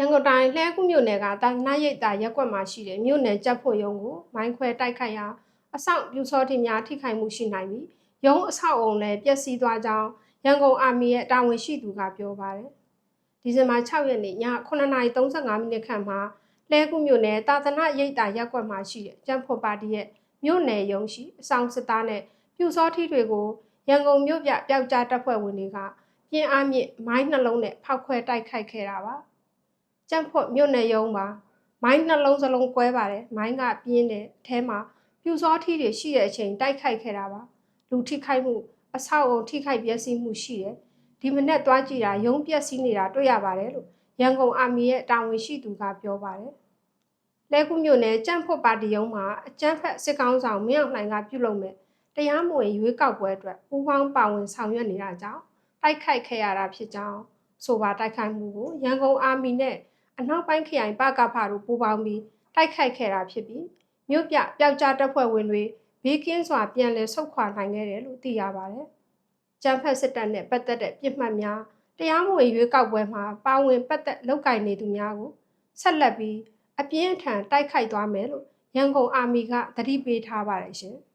ရန်ကုန်တိုင်းလှည်းကူးမြို့နယ်ကတာနာရိပ်တာရက်ကွက်မှာရှိတဲ့မြို့နယ်ကြက်ဖို့ရုံးကိုမိုင်းခွဲတိုက်ခိုက်ရာအဆောက်ပြူစောတိများထိခိုက်မှုရှိနိုင်ပြီးရုံးအဆောက်အုံလည်းပျက်စီးသွားကြောင်းရန်ကုန်အာမီရဲ့တာဝန်ရှိသူကပြောပါတယ်။ဒီဇင်ဘာ6ရက်နေ့ည9:35မိနစ်ခန့်မှာလှည်းကူးမြို့နယ်တာသနာရိပ်တာရက်ကွက်မှာရှိတဲ့ကြက်ဖို့ပါတီရဲ့မြို့နယ်ရုံးရှိအဆောင်စစ်သားနဲ့ပြူစောတိတွေကိုရန်ကုန်မြို့ပြပျောက်ကြားတပ်ဖွဲ့ဝင်တွေကပြင်းအားမြင့်မိုင်းနှလုံးနဲ့ဖောက်ခွဲတိုက်ခိုက်ခဲ့တာပါ။ ကြက်ဖို့မြို့နယ်ရုံးပါမိုင်းနှလုံးစလုံးကွဲပါတယ်မိုင်းကပြင်းတယ်အထဲမှာပြူစောထီးတွေရှိတဲ့အချိန်တိုက်ခိုက်ခဲ့တာပါလူထိခိုက်မှုအဆောက်အုံထိခိုက်ပျက်စီးမှုရှိတယ်ဒီမနေ့သွားကြည့်တာရုံးပျက်စီးနေတာတွေ့ရပါတယ်လို့ရန်ကုန်အာမီရဲ့တာဝန်ရှိသူကပြောပါတယ်လဲကူမြို့နယ်ကြန့်ဖို့ပါတီရုံးမှာအကြမ်းဖက်စစ်ကောင်ဆောင်မင်းအောင်လှိုင်ကပြုလုပ်မဲ့တရားမဝင်ရွေးကောက်ပွဲအတွက်ပူးပေါင်းပါဝင်ဆောင်ရွက်နေတာကြောင့်တိုက်ခိုက်ခဲ့ရတာဖြစ်ကြောင်းဆိုပါတိုက်ခိုက်မှုကိုရန်ကုန်အာမီနဲ့ အနောက်ပိုင်းခရိုင်ပကဖတို့ပူးပေါင်းပြီးတိုက်ခိုက်ခဲ့တာဖြစ်ပြီးမြို့ပြပျောက်ကြားတပ်ဖွဲ့ဝင်တွေဘေးကင်းစွာပြန်လည်ဆုတ်ခွာနိုင်ခဲ့တယ်လို့သိရပါတယ်။ကျန်းဖက်စစ်တပ်နဲ့ပတ်သက်တဲ့ပြစ်မှတ်များတရားမဝင်ရွေးကောက်ပွဲမှာပါဝင်ပတ်သက်လုပ်ကင်နေသူများကိုဆက်လက်ပြီးအပြင်းအထန်တိုက်ခိုက်သွားမယ်လို့ရန်ကုန်အာမီကသတိပေးထားပါတယ်ရှင်။